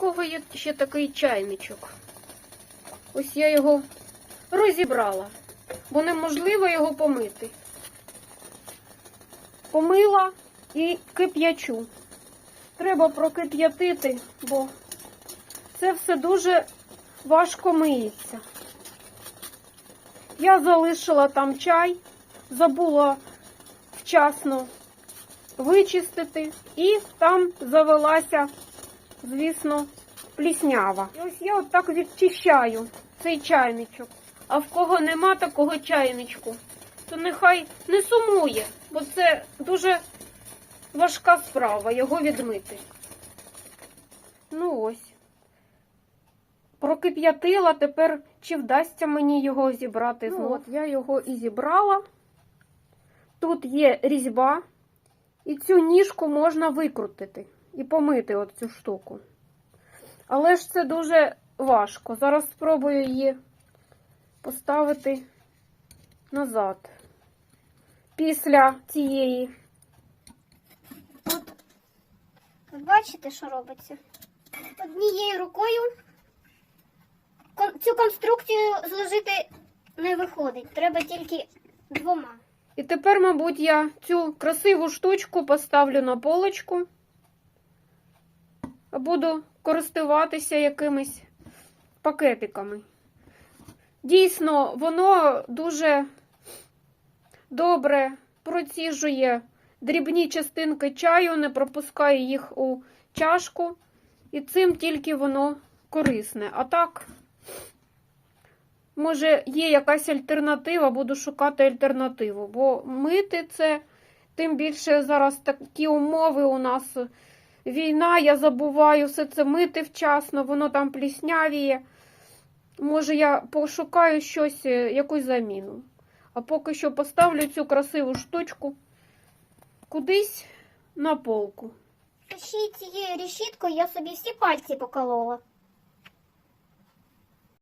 кого є ще такий чайничок. Ось я його розібрала, бо неможливо його помити. Помила і кип'ячу. Треба прокип'ятити, бо це все дуже важко миється. Я залишила там чай, забула вчасно вичистити, і там завелася, звісно, пліснява. І ось я отак відчищаю цей чайничок. А в кого нема такого чайничку, то нехай не сумує, бо це дуже важка справа його відмити. Ну ось. Прокип'ятила, тепер чи вдасться мені його зібрати знову. От я його і зібрала. Тут є різьба, і цю ніжку можна викрутити і помити от цю штуку. Але ж це дуже важко. Зараз спробую її поставити назад. Після цієї. От, ви бачите, що робиться? Однією рукою цю конструкцію зложити не виходить. Треба тільки двома. І тепер, мабуть, я цю красиву штучку поставлю на полочку. Буду користуватися якимись пакетиками. Дійсно, воно дуже добре проціжує дрібні частинки чаю, не пропускає їх у чашку, і цим тільки воно корисне. А так, може, є якась альтернатива, буду шукати альтернативу, бо мити це, тим більше зараз такі умови у нас. Війна, я забуваю все це мити вчасно, воно там пліснявіє. Може, я пошукаю щось, е, якусь заміну. А поки що поставлю цю красиву штучку кудись на полку. Ще цією решіткою я собі всі пальці поколола.